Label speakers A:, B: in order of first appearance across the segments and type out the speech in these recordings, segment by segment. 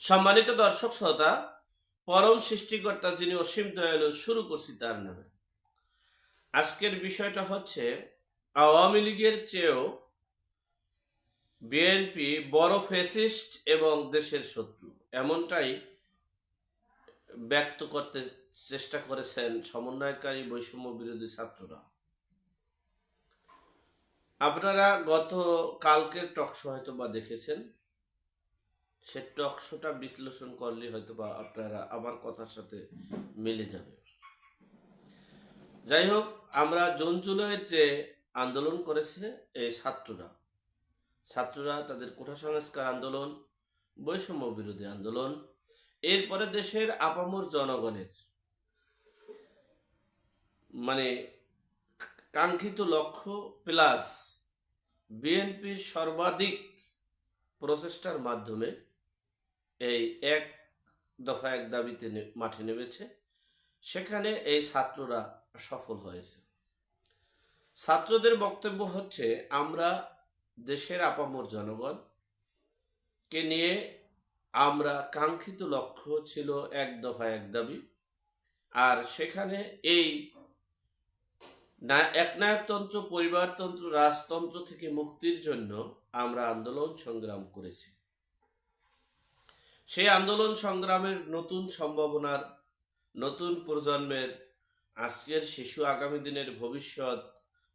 A: সম্মানিত দর্শক শ্রোতা, পরম সৃষ্টিকর্তা যিনি অসীম দয়ালু, শুরু করছি তার নামে। আজকের বিষয়টা হচ্ছে, আওয়ামী লীগের চেয়েও বিএনপি বড় ফেসিস্ট এবং দেশের শত্রু। এমনটাই ব্যক্ত করতে চেষ্টা করেছেন সমন্বয়কারী বৈষম্য বিরোধী ছাত্ররা। আপনারা গত কালকের টকশো হয়তো বা দেখেছেন। সে টকশোটা বিশ্লেষণ করলে হয়তো বা আপনারা আমার কথার সাথে মিলে যাবে। যাই হোক, আমরা জুন জুলাইয়ের যে আন্দোলন করেছে, এই ছাত্ররা ছাত্ররা তাদের কোঠা সংস্কার আন্দোলন, বৈষম্য বিরোধী আন্দোলন, এরপরে দেশের আপামর জনগণের মানে কাঙ্ক্ষিত লক্ষ্য প্লাস বিএনপির সর্বাধিক প্রচেষ্টার মাধ্যমে এই এক দফা এক দাবিতে মাঠে নেমেছে। সেখানে এই ছাত্ররা সফল হয়েছে। ছাত্রদের বক্তব্য হচ্ছে, আমরা দেশের আপামর জনগণ। কে নিয়ে আমরা কাঙ্ক্ষিত লক্ষ্য ছিল এক দফা এক দাবি। আর সেখানে এই না, একনায়কতন্ত্র, পরিবারতন্ত্র, রাজতন্ত্র থেকে মুক্তির জন্য আমরা আন্দোলন সংগ্রাম করেছি। সেই আন্দোলন সংগ্রামের নতুন সম্ভাবনার নতুন প্রজন্মের আজকের শিশু আগামী দিনের ভবিষ্যৎ,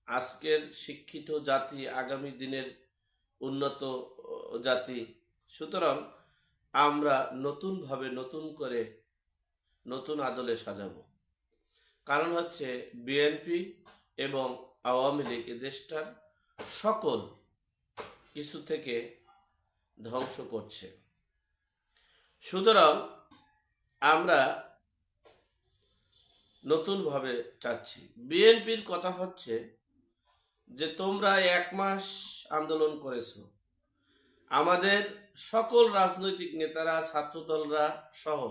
A: আজকের শিক্ষিত জাতি আগামী দিনের উন্নত জাতি। সুতরাং আমরা নতুনভাবে নতুন করে নতুন আদলে সাজাবো। কারণ হচ্ছে বিএনপি এবং আওয়ামী লীগ দেশটার সকল কিছু থেকে ধ্বংস করছে। সুতরাং আমরা নতুনভাবে চাচ্ছি। বিএনপির কথা হচ্ছে যে, তোমরা এক মাস আন্দোলন করেছ। আমাদের সকল রাজনৈতিক নেতারা, ছাত্রদলরা সহ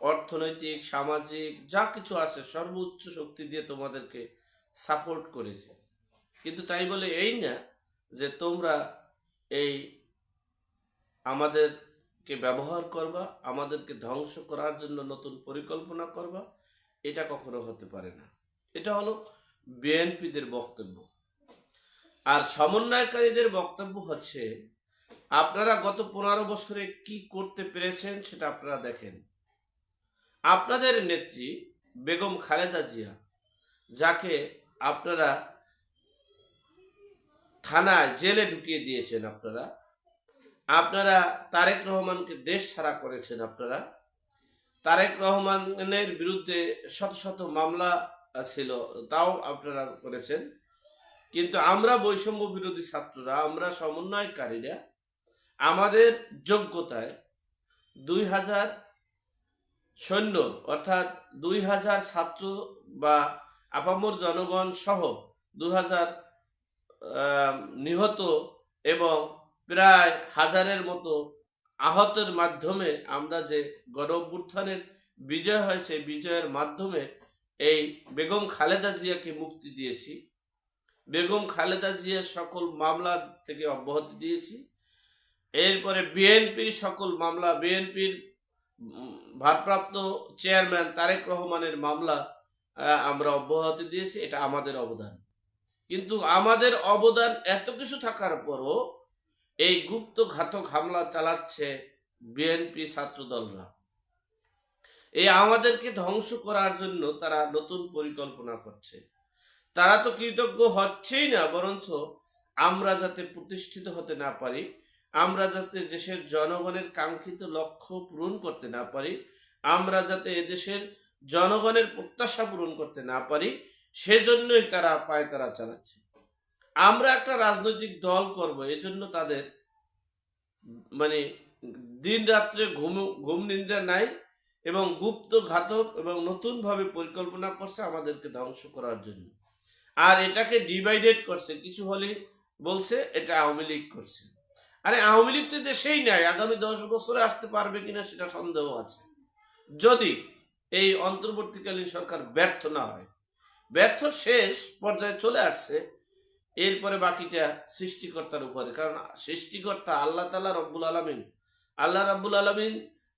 A: অর্থনৈতিক, সামাজিক, যা কিছু আছে, সর্বোচ্চ শক্তি দিয়ে তোমাদেরকে সাপোর্ট করেছে। কিন্তু তাই বলে এই না যে, তোমরা এই আমাদেরকে ব্যবহার করবা, আমাদেরকে ধ্বংস করার জন্য নতুন পরিকল্পনা করবা, এটা কখনো হতে পারে না। এটা হলো বিএনপিদের বক্তব্য। আর সমন্বয়কারীদের বক্তব্য হচ্ছে, আপনারা গত পনেরো বছরে কি করতে পেরেছেন সেটা আপনারা দেখেন। আপনাদের নেত্রী বেগম খালেদা জিয়া, যাকে আপনারা থানায় জেলে ঢুকিয়ে দিয়েছেন আপনারা আপনারা তারেক রহমানকে দেশ ছাড়া করেছেন আপনারা। তারেক রহমানের বিরুদ্ধে শত শত মামলা ছিল, তাও আপনারা করেছেন। কিন্তু আমরা বৈষম্য বিরোধী ছাত্ররা, আমরা সমন্বয়কারীরা, আমাদের যোগ্যতায় দুই হাজার সৈন্য অর্থাৎ দুই হাজার ছাত্র বা আপামর জনগণ সহ দু হাজার নিহত এবং প্রায় হাজারের মতো আহতের মাধ্যমে আমরা যে গণঅভ্যুত্থানের বিজয় হয়েছে বিজয়ের মাধ্যমে এই বেগম খালেদা জিয়াকে মুক্তি দিয়েছি। বেগম খালেদা জিয়ার সকল মামলা থেকে অব্যাহতি দিয়েছি। এরপরে বিএনপির সকল মামলা, বিএনপির ভারপ্রাপ্ত চেয়ারম্যান তারেক রহমানের মামলা আমরা অব্যাহতি দিয়েছি। এটা আমাদের অবদান। কিন্তু আমাদের অবদান এত কিছু থাকার পরও এই গুপ্ত ঘাতক হামলা চালাচ্ছে বিএনপি ছাত্রদলরা। এই আমাদেরকে ধ্বংস করার জন্য তারা নতুন পরিকল্পনা করছে। তারা তো কৃতজ্ঞ হচ্ছেই না, বরঞ্চ আমরা যাতে প্রতিষ্ঠিত হতে না পারি, আমরা যাতে দেশের জনগণের কাঙ্ক্ষিত লক্ষ্য পূরণ করতে না পারি, আমরা যাতে এদেশের জনগণের প্রত্যাশা পূরণ করতে না পারি, সেজন্যই তারা পায় তারা চালাচ্ছে। আমরা একটা রাজনৈতিক দল করব, এজন্য তাদের মানে দিন রাত্রে ঘুম ঘুম নিন্দা নাই এবং গুপ্ত ঘাতক এবং নতুনভাবে পরিকল্পনা করছে আমাদেরকে ধ্বংস করার জন্য। আর এটাকে ডিভাইডেড করছে, কিছু হলে বলছে এটা আওয়ামী লীগ করছে। আরে আওয়ামী লীগ তো দেশেই নাই, আগামী দশ বছরে আসতে পারবে কিনা সেটা সন্দেহ আছে। যদি এই অন্তর্বর্তীকালীন সরকার ব্যর্থ না হয়, ব্যর্থ শেষ পর্যায়ে চলে আসছে এরপরে বাকিটা সৃষ্টিকর্তার উপরে কারণ সৃষ্টিকর্তা আল্লাহ তালা রব্বুল আলমিন। আল্লাহ রাব্বুল আলমিন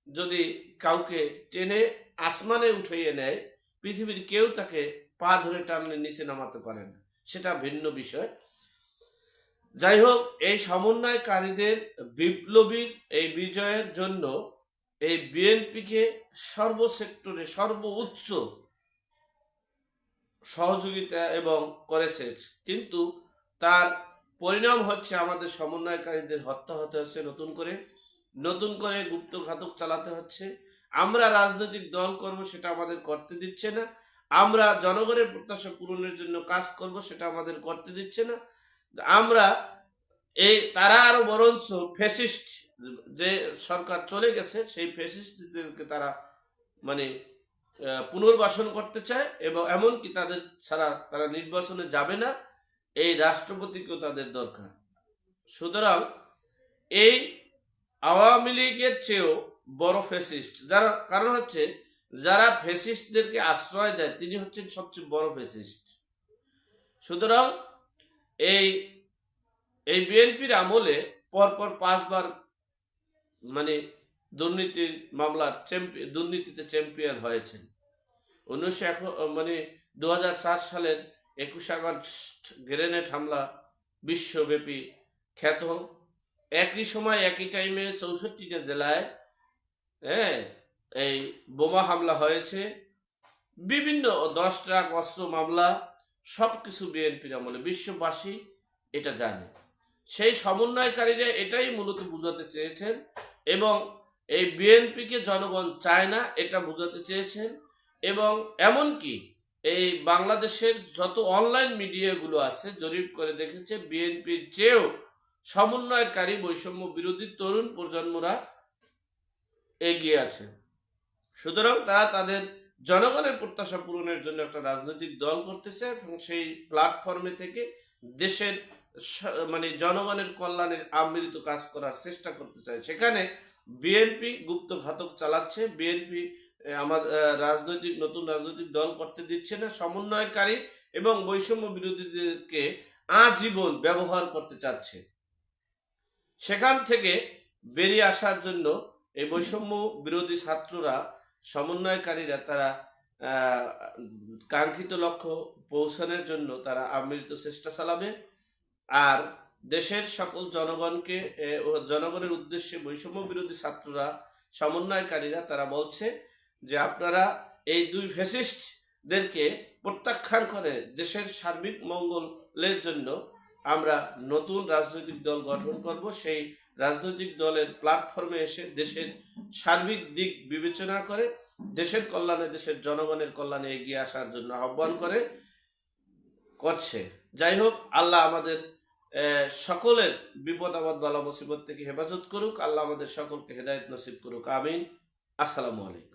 A: যদি কাউকে টেনে, আসমানে উঠাইয়ে নেয়, পৃথিবীর কেউ তাকে পা ধরে টানলে নিচে নামাতে পারে না। সেটা ভিন্ন বিষয়। যাই হোক, এই সমন্বয়কারীদের বিপ্লবীর এই বিজয়ের জন্য এই বিএনপিকে সর্বসেক্টরে সর্বোচ্চ সহযোগিতা এবং করেছে। কিন্তু তার পরিণাম হচ্ছে আমাদের সমন্বয়কারীদের হত্যা হতে হচ্ছে নতুন করে। নতুন করে গুপ্ত ঘাতক চালাতে হচ্ছে। আমরা রাজনৈতিক দল করব সেটা আমাদের করতে দিচ্ছে না। আমরা জনগণের প্রত্যাশা পূরণের জন্য কাজ করব সেটা আমাদের করতে দিচ্ছে না। আমরা এই তারা আরও বরঞ্চ ফেসিস্ট যে সরকার চলে গেছে, সেই ফেসিস্টদেরকে তারা মানে পুনর্বাসন করতে চায় এবং এমনকি তাদের ছাড়া তারা নির্বাচনে যাবে না। এই রাষ্ট্রপতিকেও তাদের দরকার। সুতরাং এই আওয়ামী লীগের চেয়েও বড় ফেসিস্ট যারা, কারণ হচ্ছে যারা ফেসিস্টদেরকে আশ্রয় দেয়, তিনি হচ্ছেন সবচেয়ে বড় ফেসিস্ট সুতরাং এই এই বিএনপির আমলে পরপর পাঁচবার মানে দুর্নীতির মামলার দুর্নীতিতে চ্যাম্পিয়ন হয়েছেন। উনিশশো মানে দু হাজার সাত সালের একুশ আগস্ট গ্রেনেড হামলা বিশ্বব্যাপী খ্যাত। একই সময়, একই টাইমে চৌষট্টিটা জেলায় হ্যাঁ এই বোমা হামলা হয়েছে। বিভিন্ন দশ ট্রাক অস্ত্র মামলা সব কিছু বিএনপির আমলে। বিশ্ববাসী এটা জানে। সেই সমন্বয়কারীরা এটাই মূলত বুঝাতে চেয়েছেন এবং এই বিএনপিকে জনগণ চায় না, এটা বোঝাতে চেয়েছেন। এবং এমনকি এই বাংলাদেশের যত অনলাইন মিডিয়াগুলো আছে, জরিপ করে দেখেছে বিএনপির চেয়েও সমন্বয়কারী বৈষম্য বিরোধী তরুণ প্রজন্মরা এগিয়ে আছে। সুতরাং তারা তাদের জনগণের প্রত্যাশা পূরণের জন্য একটা রাজনৈতিক দল করতেছে এবং সেই প্ল্যাটফর্মে থেকে দেশের মানে জনগণের কল্যাণের আমৃত কাজ করার চেষ্টা করতে চায়। সেখানে বিএনপি গুপ্ত ঘাতক চালাচ্ছে। বিএনপি আমার রাজনৈতিক, নতুন রাজনৈতিক দল করতে দিচ্ছে না, সমন্বয়কারী এবং বৈষম্য বিরোধীদেরকে আজীবন ব্যবহার করতে চাচ্ছে। সেখান থেকে বেরিয়ে আসার জন্য এই বৈষম্য বিরোধী ছাত্ররা, সমন্বয়কারীরা তারা কাঙ্ক্ষিত লক্ষ্য পৌঁছানোর জন্য তারা আমৃত চেষ্টা চালাবে। আর দেশের সকল জনগণকে জনগণের উদ্দেশ্যে বৈষম্য বিরোধী ছাত্ররা, সমন্বয়কারীরা তারা বলছে যে আপনারা এই দুই ফেসিস্টদেরকে প্রত্যাখ্যান করে দেশের সার্বিক মঙ্গলের জন্য আমরা নতুন রাজনৈতিক দল গঠন করব, সেই রাজনৈতিক দলের প্ল্যাটফর্মে এসে দেশের সার্বিক দিক বিবেচনা করে, দেশের কল্যাণে, দেশের জনগণের কল্যাণে এগিয়ে আসার জন্য আহ্বান করে করছে। যাই হোক, আল্লাহ আমাদের সকলের বিপদ, আপদ, বালা, মুসিবত থেকে হেফাজত করুক। আল্লাহ আমাদের সকলকে হেদায়েত নসিব করুক। আমিন। আসসালামু আলাইকুম।